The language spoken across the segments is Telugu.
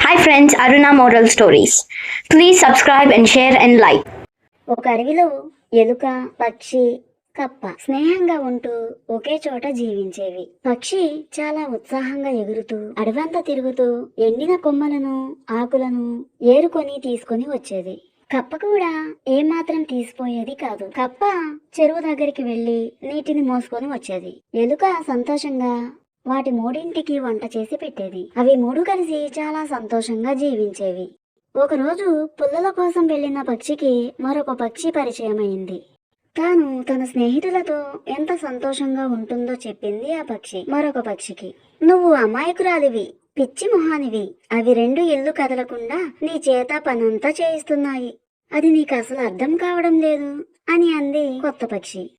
Hi friends, Aruna Moral Stories. Please subscribe and share and like. ఒక అడవిలో ఎలుక పక్షి కప్ప స్నేహంగా ఉంటూ ఒకే చోట జీవించేవి పక్షి చాలా ఉత్సాహంగా ఎగురుతూ అడవంతా తిరుగుతూ ఎండిన కొమ్మలను ఆకులను ఏరుకొని తీసుకొని వచ్చేది కప్ప కూడా ఏమాత్రం తీసిపోయేది కాదు. కప్ప చెరువు దగ్గరికి వెళ్ళి నీటిని మోసుకొని వచ్చేది. ఎలుక సంతోషంగా వాటి మూడింటికి వంట చేసి పెట్టేది. అవి మూడు కలిసి చాలా సంతోషంగా జీవించేవి. ఒకరోజు పుల్లల కోసం వెళ్ళిన పక్షికి మరొక పక్షి పరిచయమైంది. తాను తన స్నేహితులతో ఎంత సంతోషంగా ఉంటుందో చెప్పింది ఆ పక్షి మరొక పక్షికి. నువ్వు అమాయకురాలివి. పిచ్చి మొహానివి. అవి రెండు ఇల్లు కదలకుండా నీ చేత పనంతా చేయిస్తున్నాయి. అది నీకు అసలు అర్థం కావడం లేదు అని అంది కొత్త పక్షి.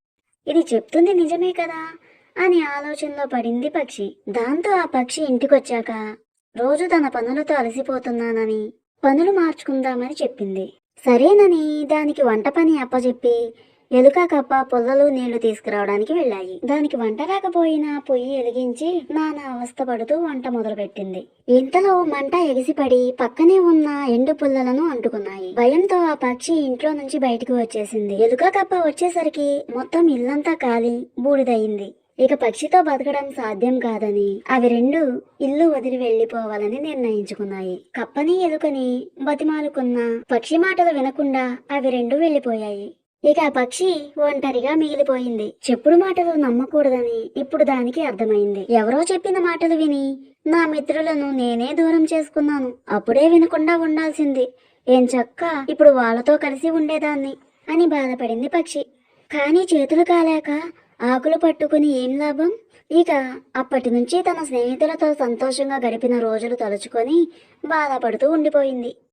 ఇది చెప్తుంది నిజమే కదా అని ఆలోచనలో పడింది పక్షి. దాంతో ఆ పక్షి ఇంటికొచ్చాక రోజు తన పనులతో అలసిపోతున్నానని పనులు మార్చుకుందామని చెప్పింది. సరేనని దానికి వంట పని అప్పచెప్పి ఎలుక కప్ప పొల్లలు నీళ్ళు తీసుకురావడానికి వెళ్ళాయి. దానికి వంట రాకపోయినా పొయ్యి వెలిగించి నానా అవస్థ పడుతూ వంట మొదలుపెట్టింది. ఇంతలో మంట ఎగిసిపడి పక్కనే ఉన్న ఎండు పుల్లలను అంటుకున్నాయి. భయంతో ఆ పక్షి ఇంట్లో నుంచి బయటకు వచ్చేసింది. ఎలుక కప్ప వచ్చేసరికి మొత్తం ఇల్లంతా కాలి బూడిదయింది. ఇక పక్షితో బతకడం సాధ్యం కాదని అవి రెండు ఇల్లు వదిలి వెళ్ళిపోవాలని నిర్ణయించుకున్నాయి. కప్పని ఎలుకని బతిమాలుకున్న పక్షి మాటలు వినకుండా అవి రెండు వెళ్ళిపోయాయి ఇక ఆ పక్షి ఒంటరిగా మిగిలిపోయింది. చెప్పుడు మాటలు నమ్మకూడదని ఇప్పుడు దానికి అర్థమైంది. ఎవరో చెప్పిన మాటలు విని నా మిత్రులను నేనే దూరం చేసుకున్నాను. అప్పుడే వినకుండా ఉండాల్సింది. ఏం చక్క ఇప్పుడు వాళ్ళతో కలిసి ఉండేదాన్ని అని బాధపడింది పక్షి. కానీ చేతులు కాలేక ఆకులు పట్టుకుని ఏం లాభం? ఇక అప్పటి నుంచి తన స్నేహితులతో సంతోషంగా గడిపిన రోజులు తలుచుకొని బాధపడుతూ ఉండిపోయింది.